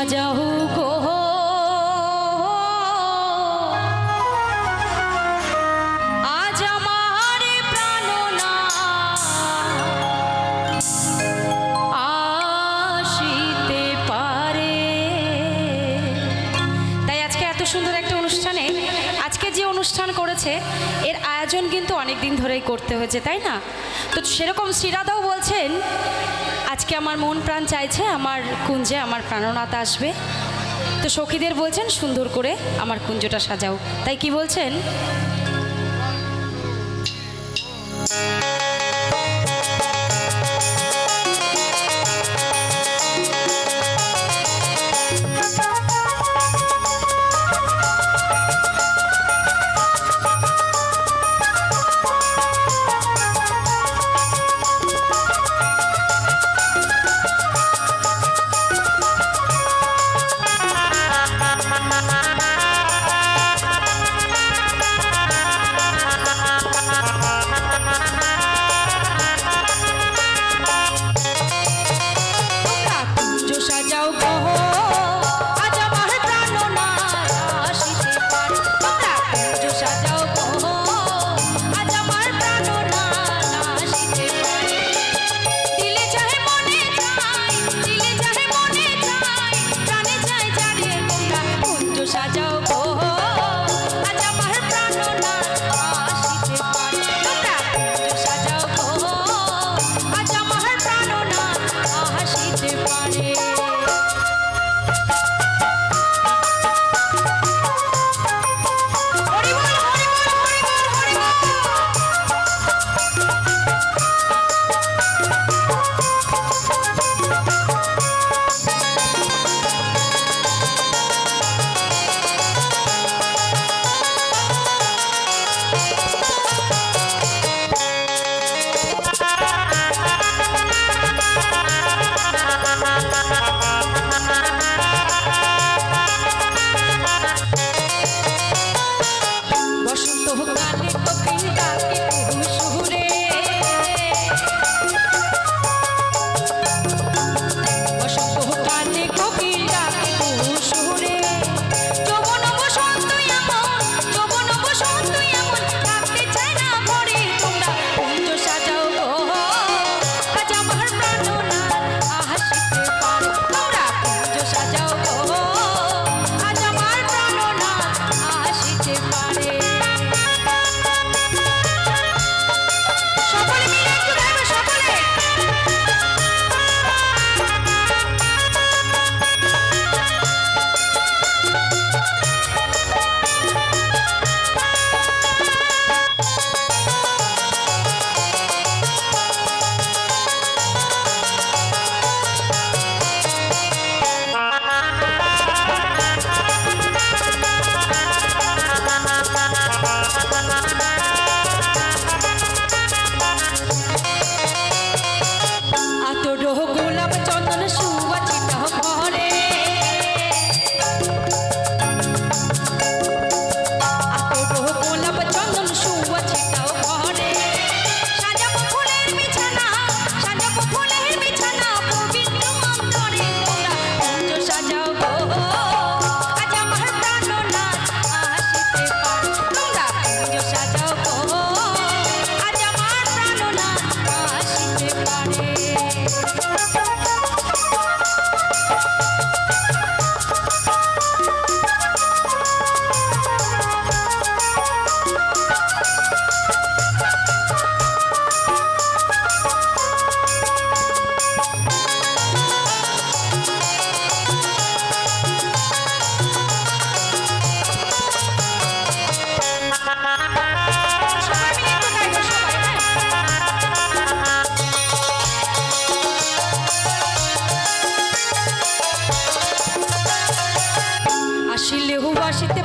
সাজাও গো আয়োজন কিন্তু অনেক দিন ধরেই করতে হয়েছে, তাই না? তো সেরকম শ্রীরাধাও বলছেন, আজকে আমার মন প্রাণ চাইছে, আমার কুঞ্জে আমার প্রাণনাথ আসবে। তো সখীদের বলছেন, সুন্দর করে আমার কুঞ্জটা সাজাও। তাই কি বলছেন? Everybody. Washington.